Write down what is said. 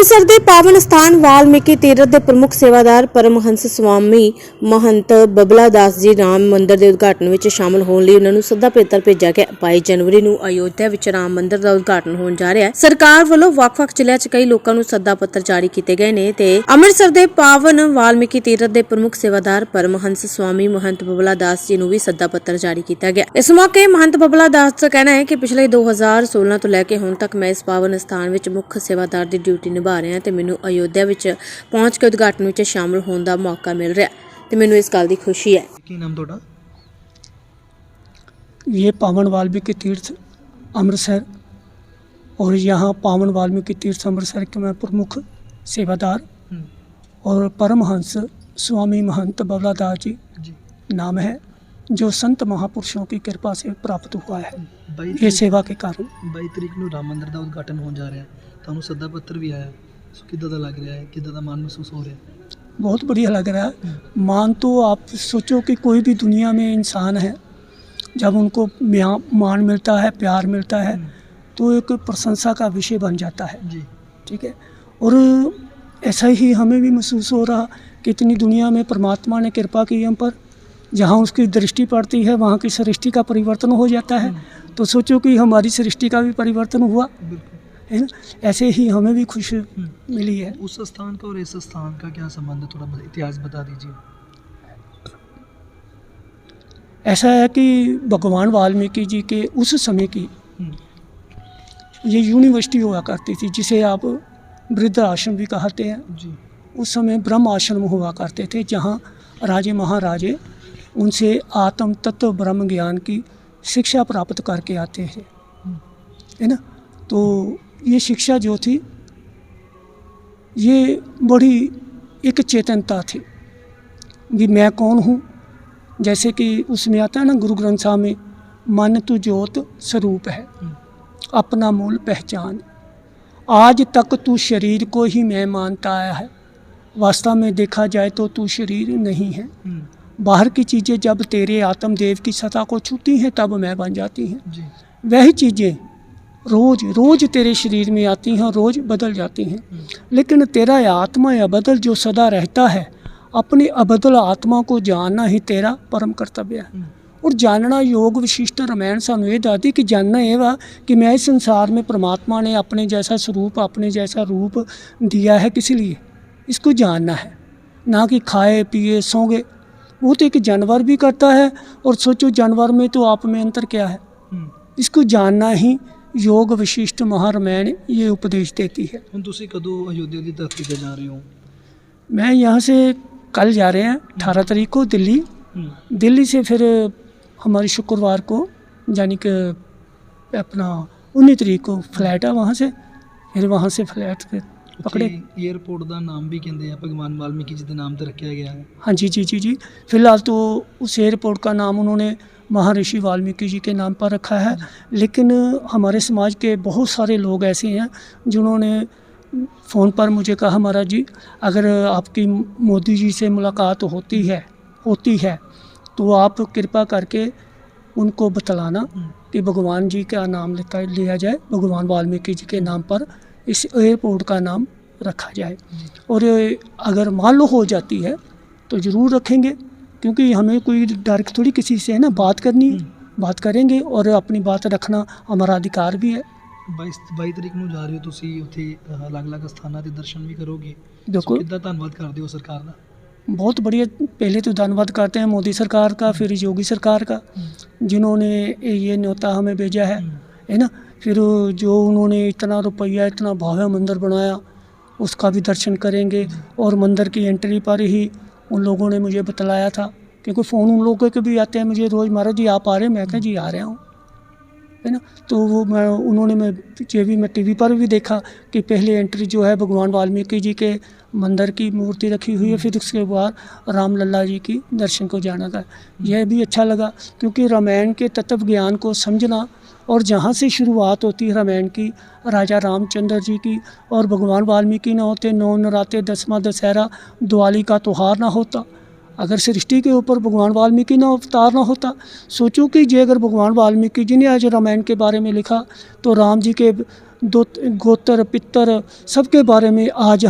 ਅੰਮ੍ਰਿਤਸਰ ਦੇ ਪਾਵਨ ਸਥਾਨ ਵਾਲਮੀਕੀ ਤੀਰਥ ਦੇ ਪ੍ਰਮੁੱਖ ਸੇਵਾਦਾਰ ਪਰਮਹੰਸ ਸਵਾਮੀ ਮਹੰਤ ਬਬਲਾ ਦਾਸ ਜੀ ਰਾਮ ਮੰਦਿਰ ਦੇ ਉਦਘਾਟਨ ਵਿੱਚ ਸ਼ਾਮਲ ਹੋਣ ਲਈ ਉਹਨਾਂ ਨੂੰ ਸੱਦਾ ਪੇਤਰ ਭੇਜਿਆ ਗਿਆ। 22 ਜਨਵਰੀ ਨੂੰ ਅਯੋਧਿਆ ਵਿੱਚ ਰਾਮ ਮੰਦਿਰ ਦਾ ਉਦਘਾਟਨ ਹੋਣ ਜਾ ਰਿਹਾ ਹੈ। ਸਰਕਾਰ ਵੱਲੋਂ ਵੱਖ-ਵੱਖ ਜ਼ਿਲ੍ਹਿਆਂ 'ਚ ਕਈ ਲੋਕਾਂ ਨੂੰ ਸੱਦਾ ਪੱਤਰ ਜਾਰੀ ਕੀਤੇ ਗਏ ਨੇ ਤੇ ਅੰਮ੍ਰਿਤਸਰ ਦੇ ਪਾਵਨ ਵਾਲਮੀਕੀ ਤੀਰਥ ਦੇ ਪ੍ਰਮੁੱਖ ਸੇਵਾਦਾਰ ਪਰਮਹੰਸ ਸਵਾਮੀ ਮਹੰਤ ਬਬਲਾ ਦਾਸ ਜੀ ਨੂੰ ਵੀ ਸੱਦਾ ਪੱਤਰ ਜਾਰੀ ਕੀਤਾ ਗਿਆ। ਇਸ ਮੌਕੇ ਮਹੰਤ ਬਬਲਾ ਦਾਸ ਦਾ ਕਹਿਣਾ ਹੈ ਕਿ ਪਿਛਲੇ 2016 ਤੋਂ ਲੈ ਕੇ ਹੁਣ ਤੱਕ ਮੈਂ ਇਸ ਪਾਵਨ ਸਥਾਨ ਵਿੱਚ ਮੁੱਖ ਸੇਵਾਦਾਰ ਦੀ ਡਿਊਟੀ ਨਿਭਾ ਰਿਹਾ ਤੇ ਮੈਨੂੰ ਅਯੋਧਿਆ ਵਿੱਚ ਪਹੁੰਚ ਕੇ ਉਦਘਾਟਨ ਵਿੱਚ ਸ਼ਾਮਲ ਹੋਣ ਦਾ ਮੌਕਾ ਮਿਲ ਰਿਹਾ ਤੇ ਮੈਨੂੰ ਇਸ ਗੱਲ ਦੀ ਖੁਸ਼ੀ ਹੈ ਕੀ ਨਾਮ ਤੁਹਾਡਾ ये पावन वाल्मीकि तीर्थ अमृतसर और यहाँ पावन वाल्मीकि तीर्थ अमृतसर के मैं प्रमुख सेवादार ਹੂੰ और परमहंस स्वामी महंत बबलादास जी ਜੀ नाम है जो संत महापुरुषों की कृपा से प्राप्त हुआ है 22 ये ਤਰੀਕ- सेवा के कारण 22 ਤਰੀਕ ਨੂੰ ਰਾਮ ਮੰਦਿਰ ਦਾ ਉਦਘਾਟਨ ਹੋਣ ਜਾ ਰਿਹਾ ਤੁਹਾਨੂੰ ਸੱਦਾ ਪੱਤਰ ਵੀ ਆਇਆ ਸੋ ਕਿੱਦਾਂ ਦਾ ਲੱਗ ਰਿਹਾ ਹੈ ਕਿੱਦਾਂ ਦਾ ਮਨ ਮਹਿਸੂਸ ਹੋ ਰਿਹਾ बहुत बढ़िया लग रहा है मान तो आप सोचो कि कोई भी दुनिया में इंसान है जब उनको म्या- मान मिलता है प्यार मिलता है तो एक प्रशंसा का विषय बन जाता है ਜੀ ठीक है और ऐसा ही हमें भी महसूस हो रहा कि इतनी दुनिया में परमात्मा ने कृपा की हम पर जहाँ उसकी दृष्टि पड़ती है वहाँ की सृष्टि का परिवर्तन हो जाता है। तो सोचो कि हमारी सृष्टि का भी परिवर्तन हुआ। है ना? ऐसे ही हमें भी खुश मिली है। उस स्थान का और इस स्थान का क्या संबंध है? थोड़ा इतिहास बता दीजिए। ऐसा है कि भगवान वाल्मीकि जी के उस समय की हम्म, ये यूनिवर्सिटी हुआ करती थी जिसे आप वृद्ध आश्रम भी कहते हैं। जी। उस समय ब्रह्म आश्रम हुआ करते थे जहाँ राजे महाराजे उनसे आत्म तत्व ब्रह्म ज्ञान की शिक्षा प्राप्त करके आते हैं। है ना? तो ये शिक्षा जो थी ये बड़ी एक चेतनता थी कि मैं कौन हूँ? जैसे कि उसमें आता है ना गुरु ग्रंथ साहब में मन तो ज्योत स्वरूप है अपना मूल पहचान। आज तक तू शरीर को ही मैं मानता आया है। वास्तव में देखा जाए तो तू शरीर नहीं है। हम्म, बाहर की चीज़ें जब तेरे आत्मदेव की सतह को छूती हैं तब मैं बन जाती हैं। वही चीज़ें रोज़ रोज़ तेरे शरीर में आती हैं और रोज़ बदल जाती हैं। हम्म। लेकिन तेरा आत्मा या बदल जो सदा रहता है अपने अबदल आत्मा को जानना ही तेरा परम कर्तव्य है। हम्म। और जानना योग विशिष्ट रामायण सानू ये दादी कि जानना यह वा कि मैं इस संसार में परमात्मा ने अपने जैसा स्वरूप अपने जैसा रूप दिया है किसी लिए? इसको जानना है। ना कि खाए पिए सोंगे। वो तो एक जानवर भी करता है और सोचो जानवर में तो आप में अंतर क्या है हम्म। इसको जानना ही योग विशिष्ट महारामायण ये उपदेश देती है ਹੁਣ ਤੁਸੀਂ ਕਦੋਂ ਅਯੋਧਿਆ ਦੀ ਧਰਤੀ ਤੇ ਜਾ ਰਹੇ ਹੋ मैं यहाँ से कल जा रहे हैं अठारह तारीख को दिल्ली हम्म, दिल्ली से फिर हमारी शुक्रवार को यानी कि अपना उन्नीस तारीख को फ्लाइट है वहाँ से फिर वहाँ से फ्लाइट ਪਕੜੇ ਏਅਰਪੋਰਟ ਦਾ ਨਾਮ ਵੀ ਕਹਿੰਦੇ ਆ ਭਗਵਾਨ ਵਾਲਮੀਕੀ ਜੀ ਦੇ ਨਾਮ ਤੇ ਰੱਖਿਆ गया है हाँ जी जी जी जी फिलहाल तो उस एयरपोर्ट का नाम उन्होंने महर्षि वाल्मीकि जी के नाम पर रखा है लेकिन हमारे समाज के बहुत सारे लोग ऐसे हैं जिन्होंने फ़ोन पर मुझे कहा महाराज जी अगर आपकी मोदी जी से मुलाकात होती है होती है तो आप कृपा करके उनको बतलाना कि भगवान जी का नाम लेता लिया जाए भगवान वाल्मीकि जी के नाम पर इस एयरपोर्ट का नाम रखा जाए और अगर मान लो हो जाती है तो ज़रूर रखेंगे क्योंकि हमें कोई डर थोड़ी किसी से है ना बात करनी है बात करेंगे और अपनी बात रखना हमारा अधिकार भी है 22 22 ਤਰੀਕ ਨੂੰ ਜਾ ਰਹੇ ਹੋ ਤੁਸੀਂ ਉੱਥੇ ਅ, ਅਲੱਗ-ਅਲੱਗ ਸਥਾਨਾਂ ਦੇ ਦਰਸ਼ਨ ਵੀ ਕਰੋਗੇ ਸੋ देखो ਕਿੱਦਾਂ ਧੰਨਵਾਦ ਕਰਦੇ ਹੋ ਸਰਕਾਰ ਦਾ बहुत बढ़िया पहले तो धन्यवाद करते हैं मोदी सरकार का फिर योगी सरकार का जिन्होंने ये न्योता हमें भेजा है हम्म, है ना फिर जो उन्होंने इतना रुपया, इतना भव्य मंदिर बनाया, उसका भी दर्शन करेंगे और मंदिर की एंट्री पर ही उन लोगों ने मुझे बतलाया था क्योंकि फ़ोन उन लोगों के भी आते हैं, मुझे रोज़, महाराज जी, आप आ रहे हैं? मैं कहा, जी, आ रहा हूँ। है ना? तो वो मैं, उन्होंने मैं, ये भी मैं टीवी पर भी देखा कि पहले एंट्री जो है, भगवान वाल्मीकि जी के मंदिर की मूर्ति रखी हुई है, फिर उसके बाद राम लल्ला जी की दर्शन को जाना था। यह भी अच्छा लगा, क्योंकि रामायण के तत्व ज्ञान को समझना और जहाँ से शुरुआत होती है रामायण की, राजा रामचंद्र जी की और भगवान वाल्मीकि न होते, नौ नराते, दसवां दशहरा, दिवाली का त्यौहार ना होता। अगर सृष्टि के ऊपर भगवान वाल्मीकि ने अवतार ना होता, सोचो कि जे अगर भगवान वाल्मीकि जी ने आज रामायण के बारे में लिखा तो राम जी के दो, गोत्र, पितर, सबके बारे में आज